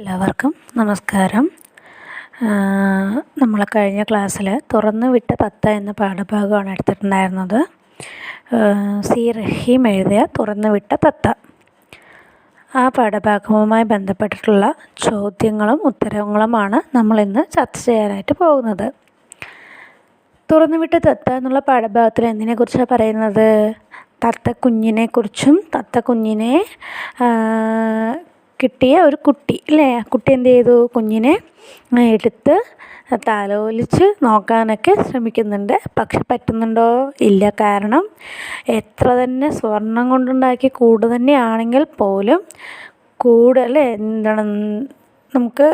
എല്ലാവർക്കും നമസ്കാരം. നമ്മൾ കഴിഞ്ഞ ക്ലാസ്സിൽ തുറന്നു വിട്ട തത്ത എന്ന പാഠഭാഗമാണ് എടുത്തിട്ടുണ്ടായിരുന്നത്. സി റഹീം എഴുതിയ തുറന്നു വിട്ട തത്ത ആ പാഠഭാഗവുമായി ബന്ധപ്പെട്ടിട്ടുള്ള ചോദ്യങ്ങളും ഉത്തരങ്ങളുമാണ് നമ്മളിന്ന് ചർച്ച ചെയ്യാനായിട്ട് പോകുന്നത്. തുറന്നു വിട്ട തത്ത എന്നുള്ള പാഠഭാഗത്തിൽ എന്തിനെക്കുറിച്ചാണ് പറയുന്നത്? തത്ത കുഞ്ഞിനെക്കുറിച്ചും തത്ത കുഞ്ഞിനെ കിട്ടിയ ഒരു കുട്ടി അല്ലേ? കുട്ടി എന്ത് ചെയ്തു? കുഞ്ഞിനെ എടുത്ത് താലോലിച്ച് നോക്കാനൊക്കെ ശ്രമിക്കുന്നുണ്ട്. പക്ഷെ പറ്റുന്നുണ്ടോ? ഇല്ല. കാരണം എത്ര തന്നെ സ്വർണം കൊണ്ടുണ്ടാക്കിയ കൂട് തന്നെയാണെങ്കിൽ പോലും കൂട് എന്താണ്? നമുക്ക്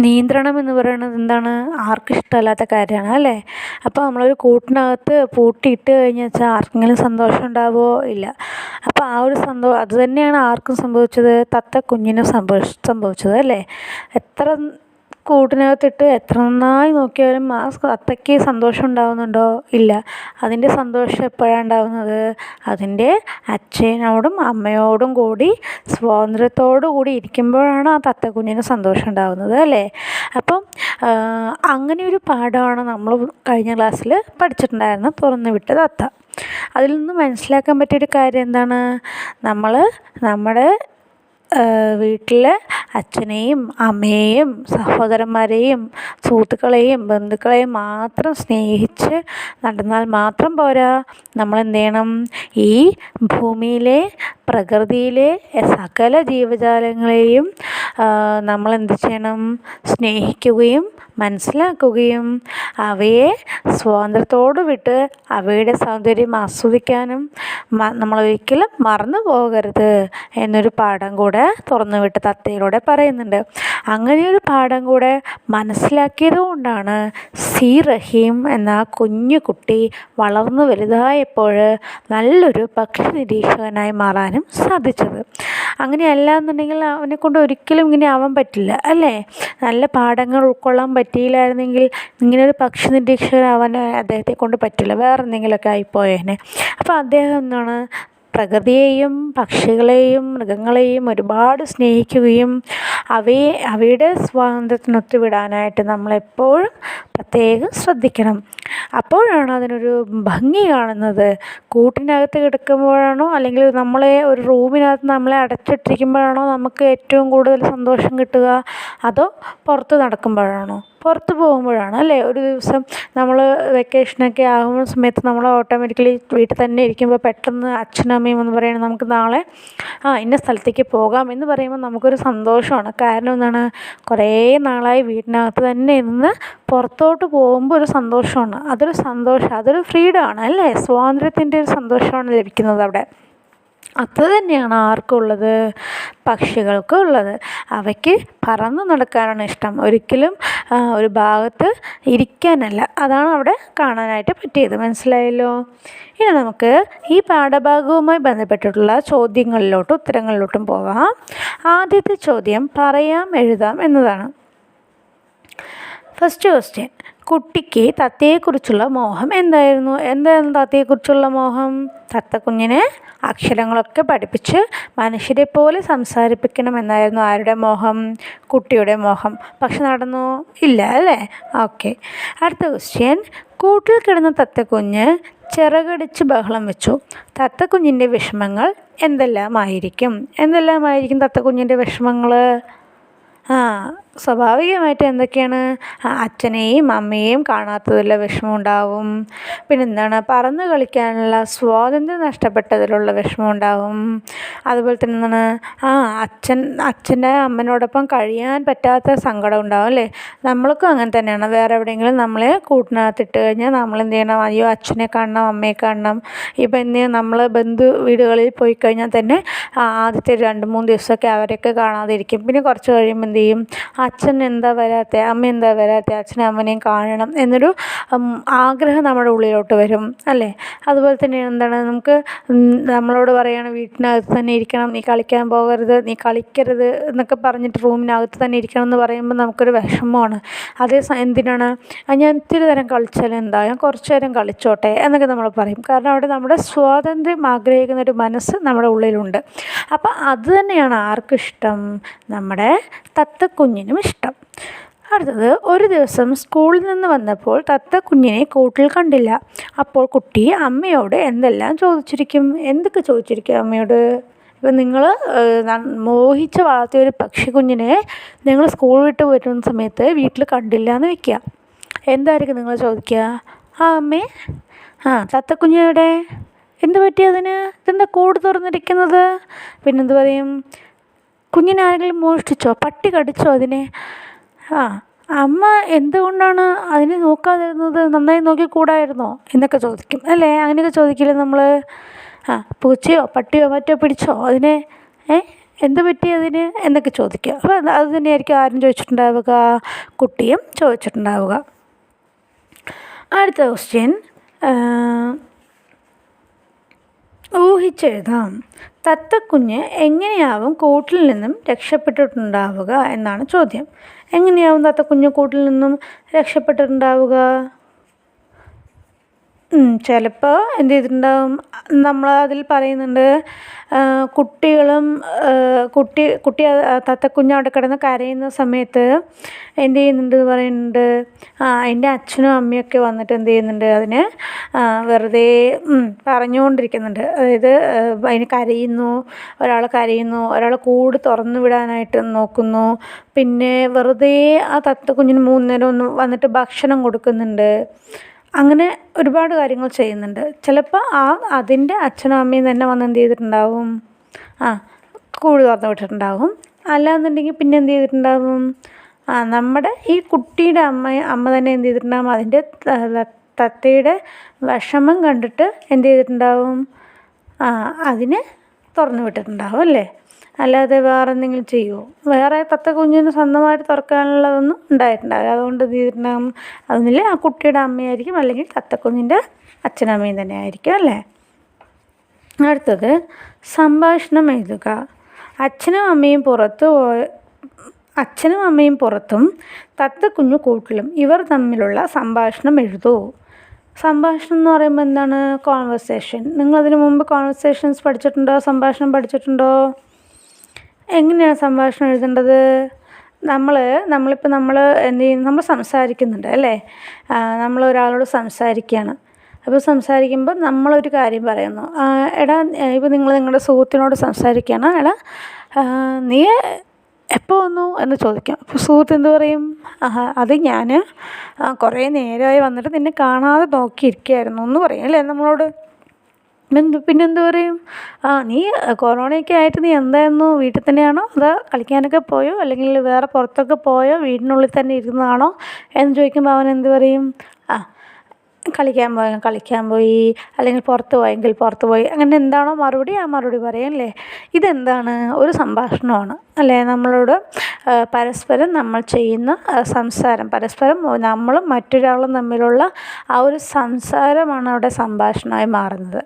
നിയന്ത്രണം എന്ന് പറയുന്നത് എന്താണ്? ആർക്കും ഇഷ്ടമല്ലാത്ത കാര്യമാണ് അല്ലേ? അപ്പോൾ നമ്മളൊരു കൂട്ടിനകത്ത് പൂട്ടിയിട്ട് കഴിഞ്ഞാൽ വെച്ചാൽ ആർക്കെങ്കിലും സന്തോഷം ഉണ്ടാവുമോ? ഇല്ല. അപ്പോൾ ആ ഒരു സന്തോ അത് തന്നെയാണ് ആർക്കും സംഭവിച്ചത്? തത്ത കുഞ്ഞിനും സംഭവിച്ച സംഭവിച്ചത് അല്ലേ? എത്ര കൂട്ടിനകത്തിട്ട് എത്ര നന്നായി നോക്കിയാലും ആ തത്തയ്ക്ക് സന്തോഷം ഉണ്ടാവുന്നുണ്ടോ? ഇല്ല. അതിന്റെ സന്തോഷം എപ്പോഴാണ് ഉണ്ടാവുന്നത്? അതിന്റെ അച്ഛനോടും അമ്മയോടും കൂടി സ്വാതന്ത്ര്യത്തോടു കൂടി ഇരിക്കുമ്പോഴാണ് ആ തത്ത കുഞ്ഞിന് സന്തോഷം ഉണ്ടാകുന്നത് അല്ലേ? അപ്പം അങ്ങനെ ഒരു പാഠമാണ് നമ്മൾ കഴിഞ്ഞ ക്ലാസ്സിൽ പഠിച്ചിട്ടുണ്ടായിരുന്നത് തുറന്നു വിട്ട തത്ത. അതിൽ നിന്ന് മനസ്സിലാക്കാൻ പറ്റിയൊരു കാര്യം എന്താണ്? നമ്മൾ നമ്മുടെ വീട്ടിലെ അച്ഛനെയും അമ്മയെയും സഹോദരന്മാരെയും സുഹൃത്തുക്കളെയും ബന്ധുക്കളെയും മാത്രം സ്നേഹിച്ച് നടന്നാൽ മാത്രം പോരാ. നമ്മളെന്ത് ചെയ്യണം ഈ ഭൂമിയിലെ പ്രകൃതിയിലെ സകല ജീവജാലങ്ങളെയും നമ്മളെന്ത് ചെയ്യണം? സ്നേഹിക്കുകയും മനസ്സിലാക്കുകയും അവയെ സ്വാതന്ത്ര്യത്തോട് വിട്ട് അവയുടെ സൗന്ദര്യം ആസ്വദിക്കാനും നമ്മൾ ഒരിക്കലും മറന്നു പോകരുത് എന്നൊരു പാഠം കൂടെ തുറന്നു വിട്ട തത്തയിലൂടെ പറയുന്നുണ്ട്. അങ്ങനെ ഒരു പാഠം കൂടെ മനസ്സിലാക്കിയത് കൊണ്ടാണ് സി റഹീം എന്ന കുഞ്ഞു കുട്ടി വളർന്നു വലുതായപ്പോൾ നല്ലൊരു പക്ഷി നിരീക്ഷകനായി മാറാനും സാധിച്ചത്. അങ്ങനെയല്ല എന്നുണ്ടെങ്കിൽ അവനെ കൊണ്ട് ഒരിക്കലും ഇങ്ങനെ ആവാൻ പറ്റില്ല അല്ലേ? നല്ല പാഠങ്ങൾ ഉൾക്കൊള്ളാൻ പറ്റിയില്ലായിരുന്നെങ്കിൽ ഇങ്ങനെ ഒരു പക്ഷി നിരീക്ഷകനാവാൻ അദ്ദേഹത്തെ കൊണ്ട് പറ്റില്ല. വേറെ എന്തെങ്കിലുമൊക്കെ ആയിപ്പോയേനെ. അപ്പോൾ അദ്ദേഹം എന്താണ് പ്രകൃതിയെയും പക്ഷികളെയും മൃഗങ്ങളെയും ഒരുപാട് സ്നേഹിക്കുകയും അവയെ അവയുടെ സ്വാതന്ത്ര്യത്തിനൊത്ത് വിടാനായിട്ട് നമ്മളെപ്പോഴും പ്രത്യേകം ശ്രദ്ധിക്കണം. അപ്പോഴാണ് അതിനൊരു ഭംഗി കാണുന്നത്. കൂട്ടിനകത്ത് കിടക്കുമ്പോഴാണോ അല്ലെങ്കിൽ നമ്മളെ ഒരു റൂമിനകത്ത് നമ്മളെ അടച്ചിട്ടിരിക്കുമ്പോഴാണോ നമുക്ക് ഏറ്റവും കൂടുതൽ സന്തോഷം കിട്ടുക? അതോ പുറത്ത് നടക്കുമ്പോഴാണോ? പുറത്ത് പോകുമ്പോഴാണ് അല്ലേ? ഒരു ദിവസം നമ്മൾ വെക്കേഷനൊക്കെ ആകുന്ന സമയത്ത് നമ്മൾ ഓട്ടോമാറ്റിക്കലി വീട്ടിൽ തന്നെ ഇരിക്കുമ്പോൾ പെട്ടെന്ന് അച്ഛനും അമ്മയും എന്ന് പറയുന്നത് നമുക്ക് നാളെ ആ ഇന്ന സ്ഥലത്തേക്ക് പോകാം എന്ന് പറയുമ്പോൾ നമുക്കൊരു സന്തോഷമാണ്. കാരണം എന്താണ്? കുറേ നാളായി വീട്ടിനകത്ത് തന്നെ ഇരുന്ന് പുറത്തോട്ട് പോകുമ്പോൾ ഒരു സന്തോഷമാണ്. അതൊരു സന്തോഷം അതൊരു ഫ്രീഡമാണ് അല്ലേ? സ്വാതന്ത്ര്യത്തിന്റെ ഒരു സന്തോഷമാണ് ലഭിക്കുന്നത് അവിടെ. അത് തന്നെയാണ് ആർക്കുള്ളത്? പക്ഷികൾക്കും ഉള്ളത് അവയ്ക്ക് പറന്നു നടക്കാനാണ് ഇഷ്ടം. ഒരിക്കലും ഒരു ഭാഗത്ത് ഇരിക്കാനല്ല. അതാണ് അവിടെ കാണാനായിട്ട് പറ്റിയത്. മനസ്സിലായല്ലോ? ഇനി നമുക്ക് ഈ പാഠഭാഗവുമായി ബന്ധപ്പെട്ടിട്ടുള്ള ചോദ്യങ്ങളിലോട്ടും ഉത്തരങ്ങളിലോട്ടും പോകാം. ആദ്യത്തെ ചോദ്യം പറയാം എഴുതാം എന്നതാണ്. ഫസ്റ്റ് ക്വസ്റ്റ്യൻ കുട്ടിക്ക് തത്തയെക്കുറിച്ചുള്ള മോഹം എന്തായിരുന്നു? എന്തായിരുന്നു തത്തയെക്കുറിച്ചുള്ള മോഹം? തത്ത കുഞ്ഞിനെ അക്ഷരങ്ങളൊക്കെ പഠിപ്പിച്ച് മനുഷ്യരെ പോലെ സംസാരിപ്പിക്കണം എന്നായിരുന്നു ആരുടെ മോഹം? കുട്ടിയുടെ മോഹം. പക്ഷെ നടന്നു? ഇല്ല അല്ലേ? ഓക്കെ. അടുത്ത ക്വസ്റ്റ്യൻ കൂട്ടിൽ കിടന്ന തത്തക്കുഞ്ഞ് ചിറകടിച്ച് ബഹളം വെച്ചു. തത്തക്കുഞ്ഞിന്റെ വിഷമങ്ങൾ എന്തെല്ലാമായിരിക്കും? എന്തെല്ലാമായിരിക്കും തത്തക്കുഞ്ഞിന്റെ വിഷമങ്ങൾ ആ സ്വാഭാവികമായിട്ട് എന്തൊക്കെയാണ്? അച്ഛനെയും അമ്മയെയും കാണാത്തതിലുള്ള വിഷമം ഉണ്ടാവും പിന്നെ എന്താണ്? പറന്ന് കളിക്കാനുള്ള സ്വാതന്ത്ര്യം നഷ്ടപ്പെട്ടതിലുള്ള വിഷമം ഉണ്ടാവും അതുപോലെ തന്നെ എന്താണ്? ആ അച്ഛൻ അച്ഛന്റെ അമ്മനോടൊപ്പം കഴിയാൻ പറ്റാത്ത സങ്കടം ഉണ്ടാവും അല്ലേ? നമ്മൾക്കും അങ്ങനെ തന്നെയാണ്. വേറെ എവിടെയെങ്കിലും നമ്മളെ കൂട്ടിനകത്തിട്ട് കഴിഞ്ഞാൽ നമ്മൾ എന്ത് ചെയ്യണം? അയ്യോ അച്ഛനെ കാണണം അമ്മയെ കാണണം. ഇപ്പം എന്ത് നമ്മൾ ബന്ധു വീടുകളിൽ പോയി കഴിഞ്ഞാൽ തന്നെ ആദ്യത്തെ രണ്ട് മൂന്ന് ദിവസമൊക്കെ അവരെയൊക്കെ കാണാതിരിക്കും. പിന്നെ കുറച്ച് കഴിയുമ്പോൾ എന്ത് ചെയ്യും? അച്ഛൻ എന്താ വരാത്ത? അമ്മ എന്താ വരാത്ത? അച്ഛനും അമ്മനെയും കാണണം എന്നൊരു ആഗ്രഹം നമ്മുടെ ഉള്ളിലോട്ട് വരും അല്ലേ? അതുപോലെ തന്നെ എന്താണ്? നമുക്ക് നമ്മളോട് പറയുകയാണ് വീട്ടിനകത്ത് തന്നെ ഇരിക്കണം നീ കളിക്കാൻ പോകരുത് നീ കളിക്കരുത് എന്നൊക്കെ പറഞ്ഞിട്ട് റൂമിനകത്ത് തന്നെ ഇരിക്കണം എന്ന് പറയുമ്പോൾ നമുക്കൊരു വിഷമമാണ്. അതേ എന്തിനാണ്? ഞാൻ ഇത്തിരി നേരം കളിച്ചാൽ എന്താ? ഞാൻ കുറച്ച് നേരം കളിച്ചോട്ടെ എന്നൊക്കെ നമ്മൾ പറയും. കാരണം അവിടെ നമ്മുടെ സ്വാതന്ത്ര്യം ആഗ്രഹിക്കുന്ന ഒരു മനസ്സ് നമ്മുടെ ഉള്ളിലുണ്ട്. അപ്പോൾ അത് തന്നെയാണ് ആർക്കിഷ്ടം? നമ്മുടെ തത്തക്കുഞ്ഞിനും. ഇഷ്ടം. അടുത്തത് ഒരു ദിവസം സ്കൂളിൽ നിന്ന് വന്നപ്പോൾ തത്ത കുഞ്ഞിനെ കൂട്ടിൽ കണ്ടില്ല. അപ്പോൾ കുട്ടി അമ്മയോട് എന്തെല്ലാം ചോദിച്ചിരിക്കും? എന്തൊക്കെ ചോദിച്ചിരിക്കും അമ്മയോട്? ഇപ്പം നിങ്ങൾ മോഹിച്ച് വളർത്തിയ ഒരു പക്ഷി കുഞ്ഞിനെ നിങ്ങൾ സ്കൂൾ വിട്ട് വരുന്ന സമയത്ത് വീട്ടിൽ കണ്ടില്ല എന്ന് വെക്കുക. എന്തായിരിക്കും നിങ്ങൾ ചോദിക്കുക? ആ അമ്മേ. ആ തത്തക്കുഞ്ഞെവിടെ എന്ത് പറ്റി അതിന്? ഇതെന്താ കൂട് തുറന്നിരിക്കുന്നത്? പിന്നെന്ത് പറയും? കുഞ്ഞിനെ ആരെങ്കിലും മോഷ്ടിച്ചോ? പട്ടി കടിച്ചോ അതിനെ? ആ അമ്മ എന്തുകൊണ്ടാണ് അതിനെ നോക്കാതിരുന്നത്? നന്നായി നോക്കിക്കൂടായിരുന്നോ എന്നൊക്കെ ചോദിക്കും. അല്ലേ? അങ്ങനെയൊക്കെ ചോദിക്കില്ലേ നമ്മൾ ആ പൂച്ചയോ പട്ടിയോ മറ്റോ പിടിച്ചോ അതിനെ? ഏ എന്ത് പറ്റി അതിന്? എന്നൊക്കെ ചോദിക്കുക അപ്പോൾ അത് തന്നെയായിരിക്കും ആരും ചോദിച്ചിട്ടുണ്ടാവുക. കുട്ടിയും ചോദിച്ചിട്ടുണ്ടാവുക. അടുത്ത ക്വസ്റ്റ്യൻ ഊഹിച്ചെഴുതാം. തത്തക്കുഞ്ഞ് എങ്ങനെയാവും കൂട്ടിൽ നിന്നും രക്ഷപ്പെട്ടിട്ടുണ്ടാവുക എന്നാണ് ചോദ്യം. എങ്ങനെയാവും തത്തക്കുഞ്ഞ് കൂട്ടിൽ നിന്നും രക്ഷപ്പെട്ടിട്ടുണ്ടാവുക? ചിലപ്പോൾ എന്ത് ചെയ്തിട്ടുണ്ടാവും നമ്മൾ അതിൽ പറയുന്നുണ്ട് കുട്ടികളും കുട്ടി കുട്ടി തത്തക്കുഞ്ഞ് അവിടെ കിടന്ന് കരയുന്ന സമയത്ത് എന്ത് ചെയ്യുന്നുണ്ട് എന്ന് പറയുന്നുണ്ട് അതിന്റെ അച്ഛനും അമ്മയൊക്കെ വന്നിട്ട് എന്ത് ചെയ്യുന്നുണ്ട് അതിന് വെറുതെ പറഞ്ഞുകൊണ്ടിരിക്കുന്നുണ്ട്. അതായത് അതിന് കരയുന്നു ഒരാൾ കരയുന്നു ഒരാൾ കൂട് തുറന്നു വിടാനായിട്ട് നോക്കുന്നു. പിന്നെ വെറുതെ ആ തത്തക്കുഞ്ഞിന് മൂന്ന് നേരം ഒന്ന് വന്നിട്ട് ഭക്ഷണം കൊടുക്കുന്നുണ്ട്. അങ്ങനെ ഒരുപാട് കാര്യങ്ങൾ ചെയ്യുന്നുണ്ട്. ചിലപ്പോൾ ആ അതിന്റെ അച്ഛനും അമ്മയും തന്നെ വന്ന് എന്ത് ചെയ്തിട്ടുണ്ടാവും? ആ കൂട് തുറന്ന് വിട്ടിട്ടുണ്ടാവും. അല്ലാന്നുണ്ടെങ്കിൽ പിന്നെ എന്ത് ചെയ്തിട്ടുണ്ടാവും? ആ നമ്മുടെ ഈ കുട്ടിയുടെ അമ്മ അമ്മ തന്നെ എന്ത് ചെയ്തിട്ടുണ്ടാവും? അതിന്റെ തത്തയുടെ വിഷമം കണ്ടിട്ട് എന്ത് ചെയ്തിട്ടുണ്ടാവും? ആ അതിനെ തുറന്നു വിട്ടിട്ടുണ്ടാവും അല്ലേ? അല്ലാതെ വേറെ എന്തെങ്കിലും ചെയ്യുമോ വേറെ തത്ത കുഞ്ഞിന് സ്വന്തമായിട്ട് തുറക്കാനുള്ളതൊന്നും ഉണ്ടായിട്ടുണ്ടാവില്ല അതുകൊണ്ട് എന്ത് ചെയ്തിട്ടുണ്ടാകും ആ കുട്ടിയുടെ അമ്മയായിരിക്കും അല്ലെങ്കിൽ തത്തക്കുഞ്ഞിന്റെ അച്ഛനമ്മയും തന്നെ ആയിരിക്കും അല്ലേ? അടുത്തത് സംഭാഷണം എഴുതുക. അച്ഛനും അമ്മയും പുറത്ത് അച്ഛനും അമ്മയും പുറത്തും തത്തക്കുഞ്ഞു കൂട്ടിലും ഇവർ തമ്മിലുള്ള സംഭാഷണം എഴുതൂ. സംഭാഷണം എന്ന് പറയുമ്പോൾ എന്താണ്? കോൺവെർസേഷൻ നിങ്ങളതിന് മുമ്പ് കോൺവെർസേഷൻസ് പഠിച്ചിട്ടുണ്ടോ? സംഭാഷണം പഠിച്ചിട്ടുണ്ടോ? എങ്ങനെയാണ് സംഭാഷണം എഴുതേണ്ടത്? നമ്മൾ നമ്മളിപ്പോൾ നമ്മൾ എന്ത് ചെയ്യുന്നു? നമ്മൾ സംസാരിക്കുന്നുണ്ട് അല്ലേ? നമ്മൾ ഒരാളോട് സംസാരിക്കുകയാണ്. അപ്പോൾ സംസാരിക്കുമ്പോൾ നമ്മളൊരു കാര്യം പറയുന്നു. എടാ ഇപ്പോൾ നിങ്ങൾ നിങ്ങളുടെ സുഹൃത്തിനോട് സംസാരിക്കുകയാണ്. എടാ നീ എപ്പോൾ വന്നു എന്ന് ചോദിക്കാം. അപ്പോൾ സുഹൃത്ത് എന്ത് പറയും? അത് ഞാൻ കുറേ നേരമായി വന്നിട്ട് നിന്നെ കാണാതെ നോക്കിയിരിക്കുകയായിരുന്നു എന്ന് പറയും അല്ലേ നമ്മളോട്? എന്ത് പിന്നെന്ത് പറയും? ആ നീ കൊറോണയൊക്കെ ആയിട്ട് നീ എന്തായിരുന്നു? വീട്ടിൽ തന്നെയാണോ? അതോ കളിക്കാനൊക്കെ പോയോ? അല്ലെങ്കിൽ വേറെ പുറത്തൊക്കെ പോയോ? വീടിനുള്ളിൽ തന്നെ ഇരുന്നതാണോ എന്ന് ചോദിക്കുമ്പോൾ അവൻ എന്ത് പറയും? കളിക്കാൻ പോയ കളിക്കാൻ പോയി അല്ലെങ്കിൽ പുറത്ത് പോയെങ്കിൽ പുറത്ത് പോയി അങ്ങനെ എന്താണോ മറുപടി ആ മറുപടി പറയും അല്ലേ ഇതെന്താണ്? ഒരു സംഭാഷണമാണ്. അല്ലേ? നമ്മളോട് പരസ്പരം നമ്മൾ ചെയ്യുന്ന സംസാരം. പരസ്പരം നമ്മളും മറ്റൊരാളും തമ്മിലുള്ള ആ ഒരു സംസാരമാണ് അവിടെ സംഭാഷണമായി മാറുന്നത്.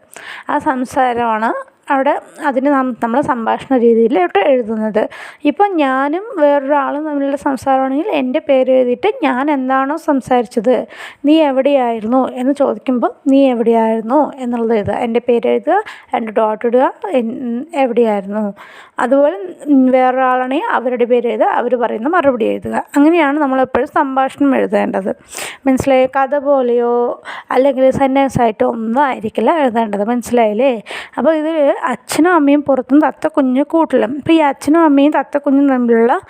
ആ സംസാരമാണ് അവിടെ അതിന് നമ്മൾ സംഭാഷണ രീതിയിലോട്ട് എഴുതുന്നത്. ഇപ്പം ഞാനും വേറൊരാളും തമ്മിലുള്ള സംസാരമാണെങ്കിൽ എന്റെ പേര് എഴുതിയിട്ട് ഞാൻ എന്താണോ സംസാരിച്ചത് നീ എവിടെയായിരുന്നു എന്ന് ചോദിക്കുമ്പോൾ നീ എവിടെയായിരുന്നു എന്നുള്ളത് എഴുതുക. എന്റെ പേര് എഴുതുക എന്റെ ഡോട്ട് ഇടുക എവിടെയായിരുന്നു. അതുപോലെ വേറൊരാളാണെങ്കിൽ അവരുടെ പേര് എഴുതുക അവർ പറയുന്ന മറുപടി എഴുതുക. അങ്ങനെയാണ് നമ്മളെപ്പോഴും സംഭാഷണം എഴുതേണ്ടത്. മനസ്സിലായോ? കഥ പോലെയോ അല്ലെങ്കിൽ സെന്റൻസ് ആയിട്ടോ ഒന്നും ആയിരിക്കില്ല എഴുതേണ്ടത്. മനസ്സിലായില്ലേ? അപ്പോൾ ഇതിൽ അച്ഛനും അമ്മയും പുറത്തും തത്ത കുഞ്ഞ് കൂട്ടിലും. ഇപ്പോൾ ഈ അച്ഛനും അമ്മയും തത്ത കുഞ്ഞും തമ്മിലുള്ള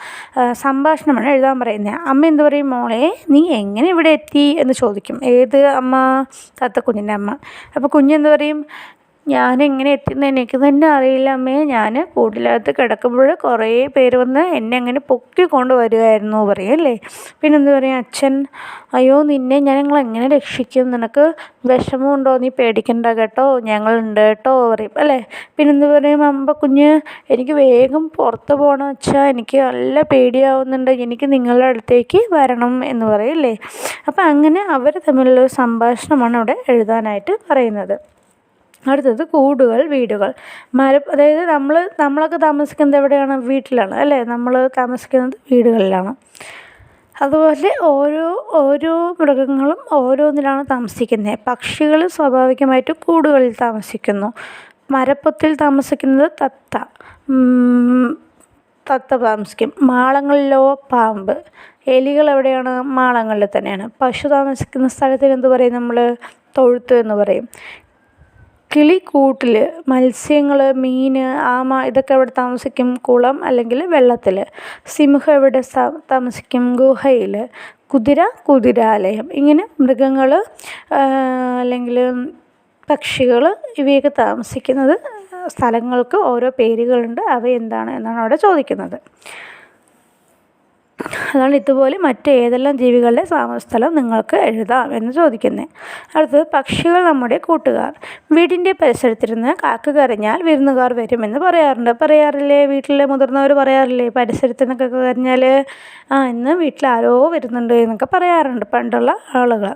സംഭാഷണമാണ് എഴുതാൻ പറയുന്നത്. അമ്മ എന്ത് പറയും? മോളെ നീ എങ്ങനെ ഇവിടെ എത്തി? എന്ന് ചോദിക്കും. ഏത് അമ്മ? തത്ത കുഞ്ഞിന്റെ അമ്മ. അപ്പോൾ കുഞ്ഞെന്ത് പറയും? ഞാനെങ്ങനെ എത്തിയെന്ന് എനിക്ക് തന്നെ അറിയില്ല അമ്മേ. ഞാൻ കൂട്ടിനകത്ത് കിടക്കുമ്പോൾ കുറേ പേര് വന്ന് എന്നെ അങ്ങനെ പൊക്കിക്കൊണ്ട് വരുമായിരുന്നു അല്ലേ പിന്നെ എന്ത് പറയും? അച്ഛൻ അയ്യോ നിന്നെ ഞങ്ങൾ എങ്ങനെ രക്ഷിക്കും? നിനക്ക് വിഷമമുണ്ടോ? നീ പേടിക്കണ്ട കേട്ടോ. ഞങ്ങളുണ്ട് കേട്ടോ പറയും. അല്ലേ? പിന്നെ എന്ത് പറയും? അമ്പ കുഞ്ഞ് എനിക്ക് വേഗം പുറത്ത് പോകണം അച്ഛാ. എനിക്ക് നല്ല പേടിയാവുന്നുണ്ട്. എനിക്ക് നിങ്ങളുടെ അടുത്തേക്ക് വരണം എന്ന് പറയും അല്ലേ? അപ്പം അങ്ങനെ അവർ തമ്മിലുള്ള സംഭാഷണമാണ് അവിടെ എഴുതാനായിട്ട് പറയുന്നത്. അടുത്തത് കൂടുകൾ വീടുകൾ. മര അതായത് നമ്മൾ നമ്മളൊക്കെ താമസിക്കുന്നത് എവിടെയാണ്? വീട്ടിലാണ് അല്ലേ? നമ്മൾ താമസിക്കുന്നത് വീടുകളിലാണ്. അതുപോലെ ഓരോ ഓരോ മൃഗങ്ങളും ഓരോന്നിലാണ് താമസിക്കുന്നത്. പക്ഷികൾ സ്വാഭാവികമായിട്ടും കൂടുകളിൽ താമസിക്കുന്നു. മരപ്പൊത്തിൽ താമസിക്കുന്നത് തത്ത. തത്ത താമസിക്കും. മാളങ്ങളിലോ പാമ്പ്. എലികൾ എവിടെയാണ്? മാളങ്ങളിൽ തന്നെയാണ്. പശു താമസിക്കുന്ന സ്ഥലത്തിന് എന്ത് പറയും നമ്മൾ തൊഴുത്ത് എന്ന് പറയും. കിളി കൂട്ടിൽ മത്സ്യങ്ങൾ മീൻ ആമ ഇതൊക്കെ എവിടെ താമസിക്കും? കുളം അല്ലെങ്കിൽ വെള്ളത്തിൽ സിംഹം എവിടെ താമസിക്കും? ഗുഹയിൽ കുതിര കുതിരാലയം. ഇങ്ങനെ മൃഗങ്ങൾ അല്ലെങ്കിൽ പക്ഷികൾ ഇവയൊക്കെ താമസിക്കുന്നത് സ്ഥലങ്ങൾക്ക് ഓരോ പേരുകളുണ്ട്. അവ എന്താണ് എന്നാണ് അവിടെ ചോദിക്കുന്നത്. അതാണ് ഇതുപോലെ മറ്റേതെല്ലാം ജീവികളുടെ താമസസ്ഥലം നിങ്ങൾക്ക് എഴുതാം എന്ന് ചോദിക്കുന്നത് അടുത്തത് പക്ഷികൾ നമ്മുടെ കൂട്ടുകാർ. വീടിന്റെ പരിസരത്തിരുന്ന് കാക്ക കരഞ്ഞാൽ വിരുന്നുകാർ വരുമെന്ന് പറയാറുണ്ട്. പറയാറില്ലേ? വീട്ടിലെ മുതിർന്നവർ പറയാറില്ലേ? പരിസരത്ത് നിന്നൊക്കെ കരഞ്ഞാൽ ആ ഇന്ന് വീട്ടിൽ ആരോ വരുന്നുണ്ട് എന്നൊക്കെ പറയാറുണ്ട് പണ്ടുള്ള ആളുകൾ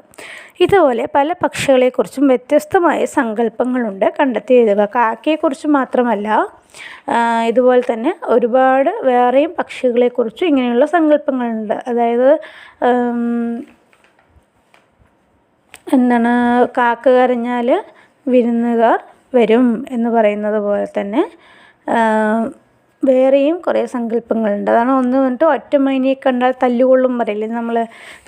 ഇതുപോലെ പല പക്ഷികളെക്കുറിച്ചും വ്യത്യസ്തമായ സങ്കല്പങ്ങളുണ്ട് കണ്ടെത്തി എഴുതുക കാക്കയെക്കുറിച്ച് മാത്രമല്ല ഇതുപോലെ തന്നെ ഒരുപാട് വേറെയും പക്ഷികളെക്കുറിച്ചും ഇങ്ങനെയുള്ള സങ്കല്പങ്ങളുണ്ട്. അതായത് എന്താണ് കാക്ക കരഞ്ഞാൽ വിരുന്നുകാർ വരും എന്ന് പറയുന്നത് പോലെ തന്നെ വേറെയും കുറേ സങ്കല്പങ്ങളുണ്ട്. അതാണ് ഒന്ന് വന്നിട്ട് ഒറ്റ മൈനയെ കണ്ടാൽ തല്ലുകൊള്ളും പറയില്ലേ? നമ്മൾ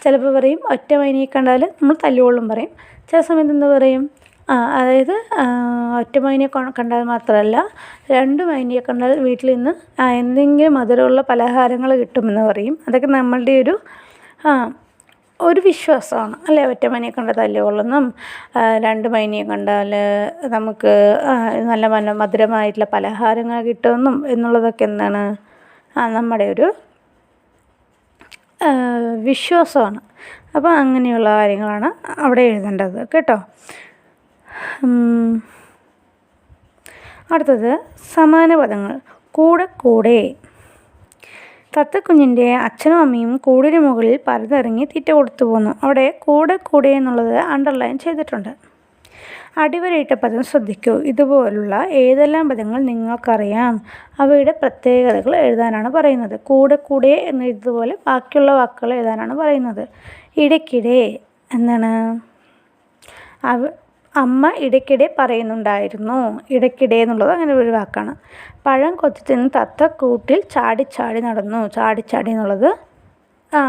ചിലപ്പോൾ പറയും ഒറ്റ മൈനയെ കണ്ടാൽ നമ്മൾ തല്ലുകൊള്ളും പറയും. ചില സമയത്ത് എന്താ പറയും? അതായത് ഒറ്റ മൈനയെ കണ്ടാൽ മാത്രമല്ല രണ്ട് മൈനയെ കണ്ടാൽ വീട്ടിൽ നിന്ന് എന്തെങ്കിലും മധുരമുള്ള പലഹാരങ്ങൾ കിട്ടുമെന്ന് പറയും. അതൊക്കെ നമ്മളുടെ ഒരു ഒരു വിശ്വാസമാണ്. അല്ലേ? ഒറ്റ മൈനയെ കണ്ട തല്ലുകൊള്ളുന്നും രണ്ട് മൈനയെ കണ്ടാൽ നമുക്ക് നല്ല മന മധുരമായിട്ടുള്ള പലഹാരങ്ങൾ കിട്ടുമെന്നും എന്നുള്ളതൊക്കെ എന്താണ്? നമ്മുടെ ഒരു വിശ്വാസമാണ്. അപ്പോൾ അങ്ങനെയുള്ള കാര്യങ്ങളാണ് അവിടെ എഴുതേണ്ടത്. കേട്ടോ? അടുത്തത് സമാന പദങ്ങൾ കൂടെ കൂടെ. തത്തക്കുഞ്ഞിന്റെ അച്ഛനും അമ്മയും കൂടിന് മുകളിൽ പരതിറങ്ങി തീറ്റ കൊടുത്തു പോന്നു. അവിടെ കൂടെ കൂടെ എന്നുള്ളത് അണ്ടർലൈൻ ചെയ്തിട്ടുണ്ട്. അടിവരയിട്ട പദം ശ്രദ്ധിക്കൂ. ഇതുപോലുള്ള ഏതെല്ലാം പദങ്ങൾ നിങ്ങൾക്കറിയാം? അവയുടെ പ്രത്യേകതകൾ എഴുതാനാണ് പറയുന്നത്. കൂടെ കൂടെ ഇതുപോലെ ബാക്കിയുള്ള വാക്കുകൾ എഴുതാനാണ് പറയുന്നത്. ഇടയ്ക്കിടെ. എന്താണ്? അവ അമ്മ ഇടയ്ക്കിടെ പറയുന്നുണ്ടായിരുന്നു. ഇടയ്ക്കിടെ എന്നുള്ളത് അങ്ങനെ ഒരു വാക്കാണ്. പഴം കൊത്തി തിന്ന് തത്ത കൂട്ടിൽ ചാടി ചാടി നടന്നു. ചാടി ചാടി എന്നുള്ളത് ആ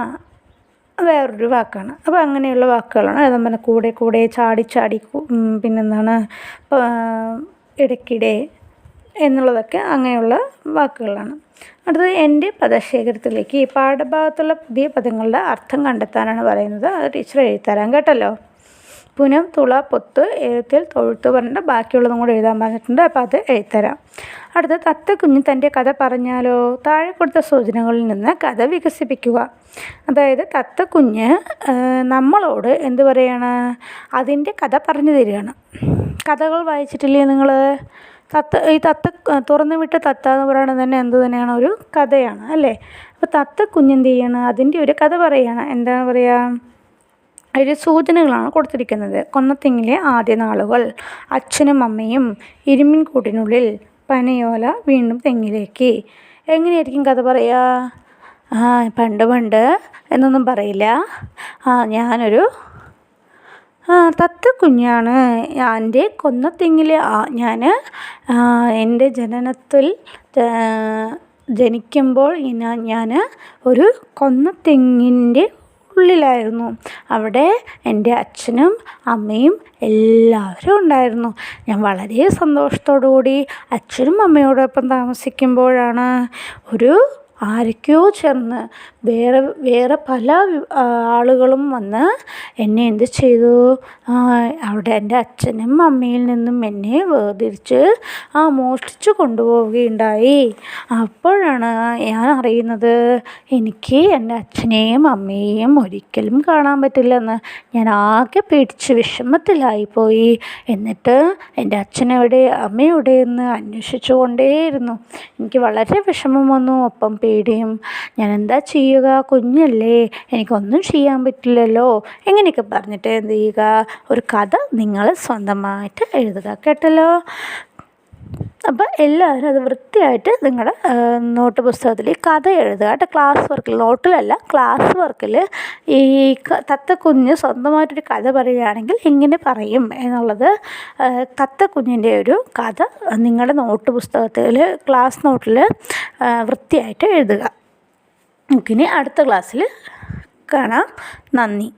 വേറൊരു വാക്കാണ്. അപ്പോൾ അങ്ങനെയുള്ള വാക്കുകളാണ്. എഴുതാൻ പിന്നെ കൂടെ കൂടെ ചാടി ചാടി പിന്നെന്താണ് ഇടയ്ക്കിടെ എന്നുള്ളതൊക്കെ അങ്ങനെയുള്ള വാക്കുകളാണ്. അടുത്തത് എന്റെ പദശേഖരത്തിലേക്ക് ഈ പാഠഭാഗത്തുള്ള പുതിയ പദങ്ങളുടെ അർത്ഥം കണ്ടെത്താനാണ് പറയുന്നത്. അത് ടീച്ചർ എഴുതി തരാം കേട്ടല്ലോ. പുനം തുള പൊത്ത് എഴുത്തിൽ തൊഴുത്ത് പറഞ്ഞിട്ട് ബാക്കിയുള്ളതും കൂടെ എഴുതാൻ പറഞ്ഞിട്ടുണ്ട്. അപ്പോൾ അത് എഴുത്തരാം അടുത്ത തത്ത കുഞ്ഞ് തന്റെ കഥ പറഞ്ഞാലോ? താഴെ കൊടുത്ത സൂചനകളിൽ നിന്ന് കഥ വികസിപ്പിക്കുക. അതായത് തത്ത കുഞ്ഞ് നമ്മളോട് എന്ത് പറയാണ്? അതിന്റെ കഥ പറഞ്ഞു തരികയാണ്. കഥകൾ വായിച്ചിട്ടില്ലേ നിങ്ങൾ തത്ത ഈ തത്ത തുറന്നു വിട്ട തത്ത എന്ന് പറയുന്നത് തന്നെ എന്ത് തന്നെയാണ്? ഒരു കഥയാണ് അല്ലേ? അപ്പോൾ തത്ത കുഞ്ഞെന്ത് ചെയ്യണം? അതിന്റെ ഒരു കഥ പറയുകയാണ്. എന്താണ് പറയുക? അതിൽ സൂചനകളാണ് കൊടുത്തിരിക്കുന്നത്. കൊന്നത്തെങ്ങിലെ ആദ്യ നാളുകൾ. അച്ഛനും അമ്മയും ഇരുമ്പിൻ കൂട്ടിനുള്ളിൽ പനയോല വീണ്ടും തെങ്ങിലേക്ക്. എങ്ങനെയായിരിക്കും കഥ പറയുക ആ പണ്ട് പണ്ട് എന്നൊന്നും പറയില്ല. ആ ഞാനൊരു ആ തത്ത കുഞ്ഞാണ് എന്റെ കൊന്നത്തെങ്ങിലെ ഞാൻ എന്റെ ജനനത്തിൽ ജനിക്കുമ്പോൾ ഞാൻ ഒരു കൊന്നത്തെങ്ങിന്റെ ഉള്ളിലായിരുന്നു. അവിടെ എന്റെ അച്ഛനും അമ്മയും എല്ലാവരും ഉണ്ടായിരുന്നു. ഞാൻ വളരെ സന്തോഷത്തോടു കൂടി അച്ഛനും അമ്മയോടൊപ്പം താമസിക്കുമ്പോഴാണ് ഒരു ആരൊക്കെയോ ചെന്ന് വേറെ വേറെ പല ആളുകളും വന്ന് എന്നെ എന്ത് ചെയ്തു? അവിടെ എന്റെ അച്ഛനും അമ്മയിൽ നിന്നും എന്നെ വേർതിരിച്ച് ആ മോഷ്ടിച്ചു കൊണ്ടുപോവുകയുണ്ടായി. അപ്പോഴാണ് ഞാൻ അറിയുന്നത് എനിക്ക് എന്റെ അച്ഛനെയും അമ്മയെയും ഒരിക്കലും കാണാൻ പറ്റില്ലെന്ന്. ഞാൻ ആകെ പേടിച്ച് വിഷമത്തിലായിപ്പോയി. എന്നിട്ട് എന്റെ അച്ഛനെവിടെ അമ്മയെവിടെ എന്ന് അന്വേഷിച്ചു കൊണ്ടേയിരുന്നു. എനിക്ക് വളരെ വിഷമം വന്നു. ഒപ്പം പേടിയും. ഞാൻ എന്താ ചെയ്യുക? കുഞ്ഞല്ലേ. എനിക്കൊന്നും ചെയ്യാൻ പറ്റില്ലല്ലോ. എങ്ങനെയൊക്കെ പറഞ്ഞിട്ട് എന്ത് ചെയ്യുക? ഒരു കഥ നിങ്ങൾ സ്വന്തമായിട്ട് എഴുതുക കേട്ടല്ലോ. അപ്പോൾ എല്ലാവരും അത് വൃത്തിയായിട്ട് നിങ്ങളുടെ നോട്ട് പുസ്തകത്തിൽ കഥ എഴുതുക കേട്ടോ. ക്ലാസ് വർക്കിൽ നോട്ടിലല്ല ക്ലാസ് വർക്കിൽ ഈ തത്തക്കുഞ്ഞ് സ്വന്തമായിട്ടൊരു കഥ പറയുകയാണെങ്കിൽ എങ്ങനെ പറയും എന്നുള്ളത് തത്തക്കുഞ്ഞിന്റെ ഒരു കഥ നിങ്ങളുടെ നോട്ട് പുസ്തകത്തിൽ ക്ലാസ് നോട്ടിൽ വൃത്തിയായിട്ട് എഴുതുക. നമുക്കിനി അടുത്ത ക്ലാസ്സിൽ കാണാം. നന്ദി.